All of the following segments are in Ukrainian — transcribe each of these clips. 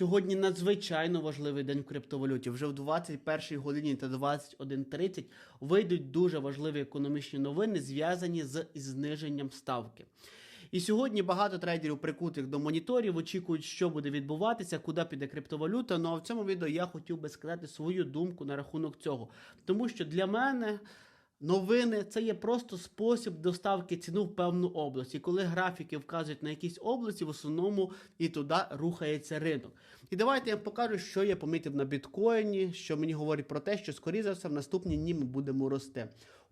Сьогодні надзвичайно важливий день в криптовалюті. Вже в 21 годині та 21.30 вийдуть дуже важливі економічні новини, зв'язані з зниженням ставки. І сьогодні багато трейдерів прикутих до моніторів очікують, що буде відбуватися, куди піде криптовалюта. Ну а в цьому відео я хотів би сказати свою думку на рахунок цього. Тому що для мене Новини це є просто спосіб доставки ціну в певну область. І коли графіки вказують на якісь області, в основному і туди рухається ринок. І давайте я покажу, що я помітив на біткоїні, що мені говорить про те, що скоріше за все в наступні дні ми будемо рости.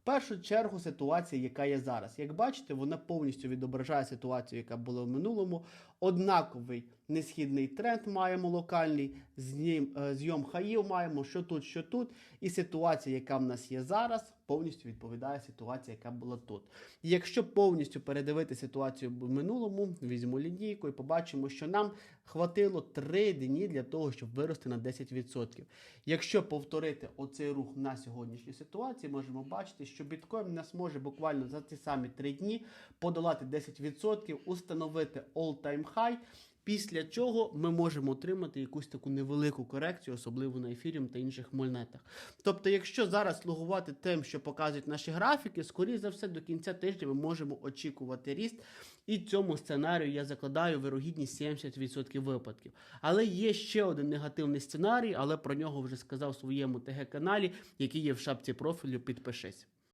Першу чергу ситуація, яка є зараз. Як бачите, вона повністю відображає ситуацію, яка була в минулому. Однаковий несхідний тренд маємо локальний, е, зйом хаїв маємо, що тут, що тут. І ситуація, яка в нас є зараз, повністю відповідає ситуації, яка була тут. І якщо повністю передивити ситуацію в минулому, візьму лінійку і побачимо, що нам хватило 3 дні для того, щоб вирости на 10%. Якщо повторити оцей рух на сьогоднішній ситуації, можемо бачити, що біткоін нас може буквально за ці самі 3 дні подолати 10%, установити all-time high, Після чого ми можемо отримати якусь таку невелику корекцію, особливо на ефіріум та інших монетах. Тобто, якщо зараз слугувати тим, що показують наші графіки, скоріше за все до кінця тижня ми можемо очікувати ріст. І цьому сценарію я закладаю вирогідність 70% випадків. Але є ще один негативний сценарій, але про нього вже сказав в своєму ТГ-каналі, який є в шапці профілю. Підпишись.